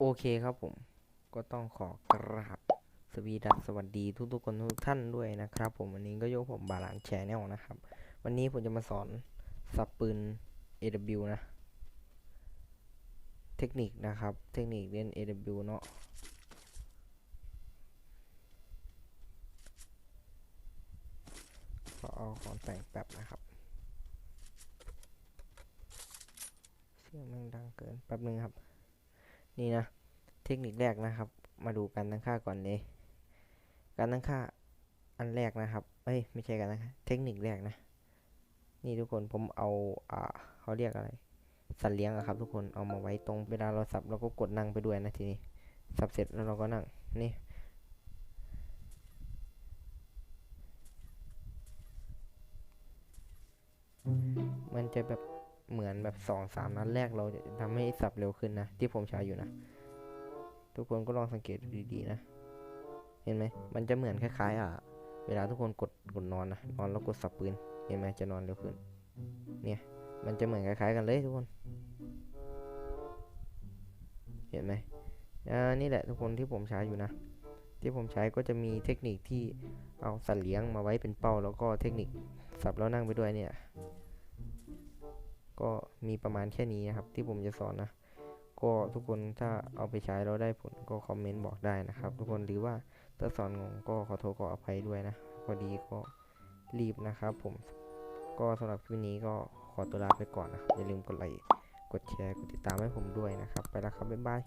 โอเคครับผม ก็ต้องขอกราบสวีดัสสวัสดีทุกๆคนทุกท่านด้วยนะครับ ผมวันนี้ก็ยกผมบาลานแชแนลนะครับ วันนี้ผมจะมาสอนสับปืน AW นะ เทคนิคนะครับ เทคนิคเล่น AW เนาะขอเอาของแต่งแป๊บนะครับเสียงมันดังเกินแป๊บนึงครับ นี่นะ เทคนิคแรกนะครับ มาดูการตั้งค่าก่อนเลย การตั้งค่าอันแรกนะครับเอ้ยไม่ใช่การตั้งค่าเทคนิคแรกนะ นี่ทุกคนผมเอาอ่าเขาเรียกอะไร สัตว์เลี้ยงอะครับ ทุกคนเอามาไว้ตรงเวลาเราสับเราก็กดนั่งไปด้วยนะทีนี้สับเสร็จแล้วเราก็นั่งนี่มันจะแบบ เหมือนแบบสองสามนัดแรกเราจะทำให้สับเร็วขึ้นนะ ที่ผมใช้อยู่นะ ทุกคนก็ลองสังเกตดูดีๆนะ เห็นไหมมันจะเหมือนคล้ายๆ อะ เวลาทุกคนกดกดนอนนะนอนแล้วกดสับปืนเห็นไหมจะนอนเร็วขึ้น เนี่ยมันจะเหมือนคล้ายๆกันเลยทุกคน เห็นไหมอ่านี่แหละทุกคนที่ผมใช้อยู่นะ ที่ผมใช้ก็จะมีเทคนิคที่เอาสัตว์เลี้ยงมาไว้เป็นเป้า แล้วก็เทคนิคสับแล้วนั่งไปด้วยเนี่ย ก็มีประมาณแค่นี้นะครับ ที่ผมจะสอนนะ ก็ทุกคนถ้าเอาไปใช้แล้วได้ผลก็คอมเมนต์บอกได้นะครับ ทุกคนหรือว่าถ้าสอนงงก็ขอโทษขออภัยด้วยนะพอดีก็รีบนะครับ ผมก็สำหรับคลิปนี้ก็ขอตัวลาไปก่อนนะครับอย่าลืมกดไลค์กดแชร์กดติดตามให้ผมด้วยนะครับ ไปแล้วครับบ๊ายบาย